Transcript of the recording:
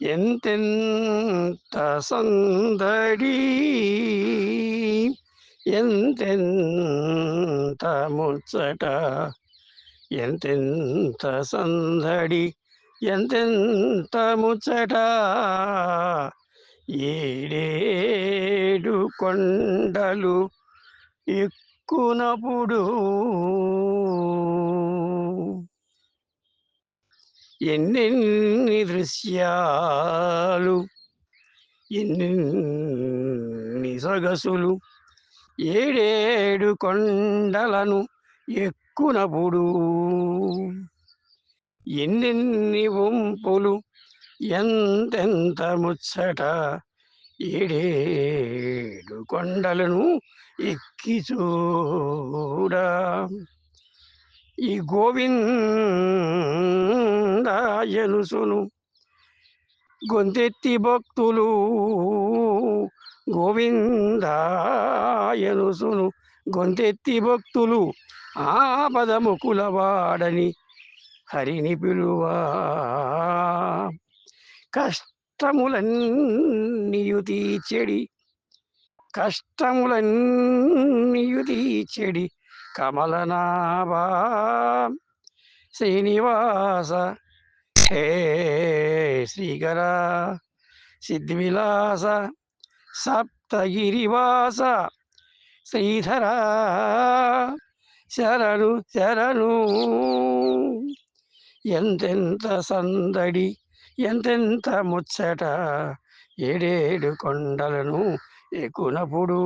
ఎంతెంత సందడి ఎంతెంత ముచ్చట ఎంతెంత సందడి ఎంతెంత ముచ్చట. ఏడేడు కొండలు ఎక్కునప్పుడు ఎన్నెన్ని దృశ్యాలు ఎన్నెన్ని సొగసులు ఏడేడు కొండలను ఎక్కునప్పుడు ఎన్నెన్ని వంపులు ఎంతెంత ముచ్చట ఏడేడు కొండలను ఎక్కి చూడా. ఈ గోవిందాయనుసును. గొంతెత్తి భక్తులు గోవిందాయనుసును. గొంతెత్తి భక్తులు ఆపదముకుల వాడని హరిని పిలువా. కష్టములన్నీయు తీర్చెడి కష్టములన్నీయు తీర్చెడి కమలనాభా శ్రీనివాస హే శ్రీకర సిద్ధివిలాస సప్తగిరివాస శ్రీధర శరణు శరణు. ఎంతెంత సందడి ఎంతెంత ముచ్చట ఏడేడు కొండలను ఎక్కునప్పుడు.